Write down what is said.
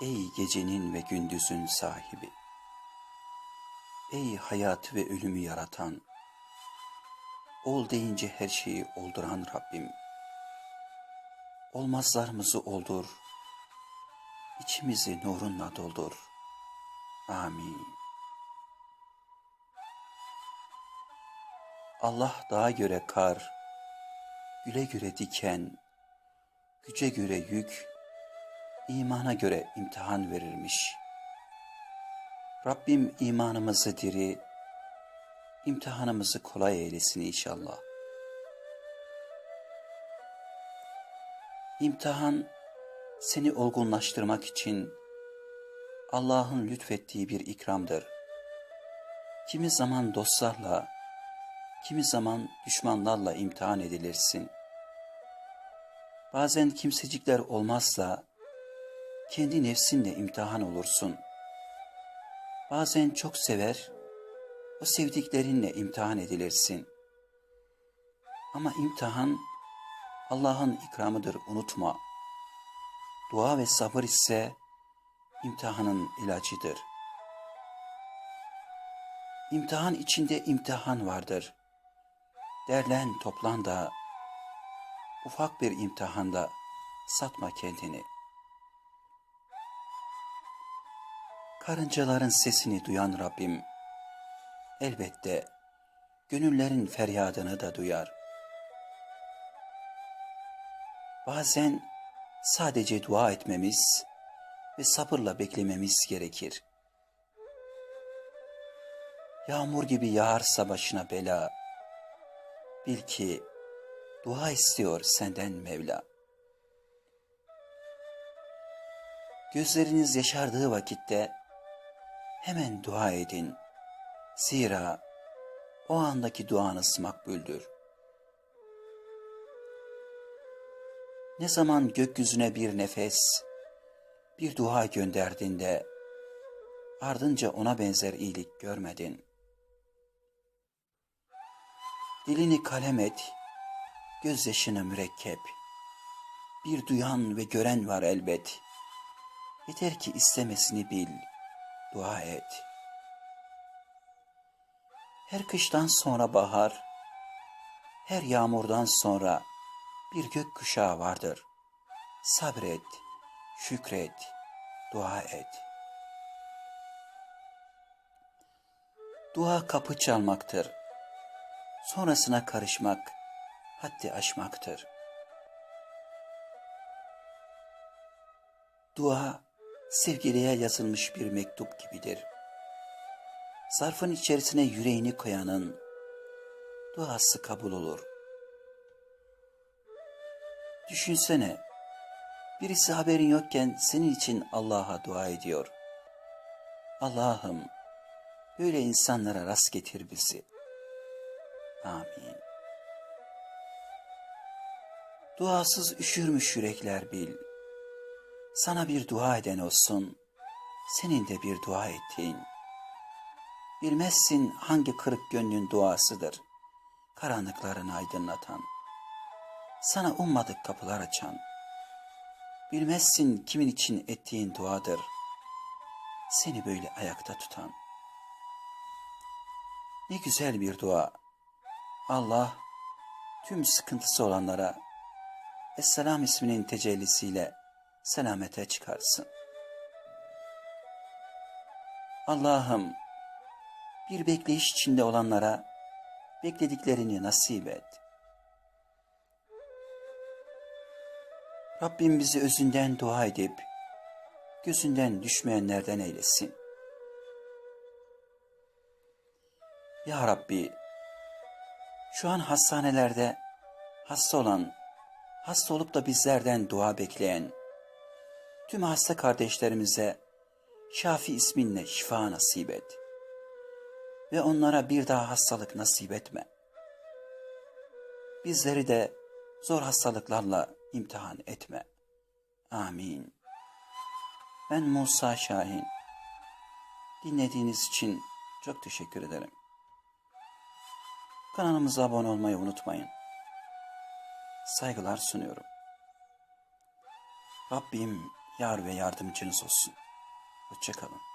Ey gecenin ve gündüzün sahibi. Ey hayat ve ölümü yaratan. Ol deyince her şeyi olduran Rabbim. Olmazlarımızı oldur. İçimizi nurunla doldur. Amin. Allah dağa göre kar, güle göre diken, güce göre yük, imana göre imtihan verirmiş. Rabbim imanımızı diri, imtihanımızı kolay eylesin inşallah. İmtihan seni olgunlaştırmak için Allah'ın lütfettiği bir ikramdır. Kimi zaman dostlarla, kimi zaman düşmanlarla imtihan edilirsin. Bazen kimsecikler olmazsa kendi nefsinle imtihan olursun. Bazen çok sever, o sevdiklerinle imtihan edilirsin. Ama imtihan Allah'ın ikramıdır unutma. Dua ve sabır ise imtihanın ilacıdır. İmtihan içinde imtihan vardır. Derlen toplan da ufak bir imtihanda satma kendini. Karıncaların sesini duyan Rabbim elbette gönüllerin feryadını da duyar. Bazen sadece dua etmemiz ve sabırla beklememiz gerekir. Yağmur gibi yağarsa başına bela, bil ki dua istiyor senden Mevla. Gözleriniz yaşardığı vakitte hemen dua edin. Zira o andaki duanız makbuldür. Ne zaman gökyüzüne bir nefes, bir dua gönderdiğinde ardınca ona benzer iyilik görmedin. Dilini kalem et, gözyaşını mürekkep. Bir duyan ve gören var elbet. Yeter ki istemesini bil, dua et. Her kıştan sonra bahar, her yağmurdan sonra bir gök kuşağı vardır. Sabret, şükret, dua et. Dua kapı çalmaktır. Sonrasına karışmak, haddi aşmaktır. Dua, sevgiliye yazılmış bir mektup gibidir. Zarfın içerisine yüreğini koyanın duası kabul olur. Düşünsene, birisi haberin yokken senin için Allah'a dua ediyor. Allah'ım, böyle insanlara rast getir bizi. Amin. Duasız üşürmüş yürekler bil. Sana bir dua eden olsun, senin de bir dua ettiğin. Bilmezsin hangi kırık gönlün duasıdır, karanlıklarını aydınlatan. Sana ummadık kapılar açan. Bilmezsin kimin için ettiğin duadır, seni böyle ayakta tutan. Ne güzel bir dua. Allah tüm sıkıntısı olanlara Esselam isminin tecellisiyle selamete çıkarsın. Allah'ım bir bekleyiş içinde olanlara beklediklerini nasip et. Rabbim bizi özünden dua edip gözünden düşmeyenlerden eylesin. Ya Rabbi, şu an hastanelerde hasta olan, hasta olup da bizlerden dua bekleyen tüm hasta kardeşlerimize Şafi isminle şifa nasip et. Ve onlara bir daha hastalık nasip etme. Bizleri de zor hastalıklarla imtihan etme. Amin. Ben Musa Şahin. Dinlediğiniz için çok teşekkür ederim. Kanalımıza abone olmayı unutmayın. Saygılar sunuyorum. Rabbim yar ve yardımcınız olsun. Hoşçakalın.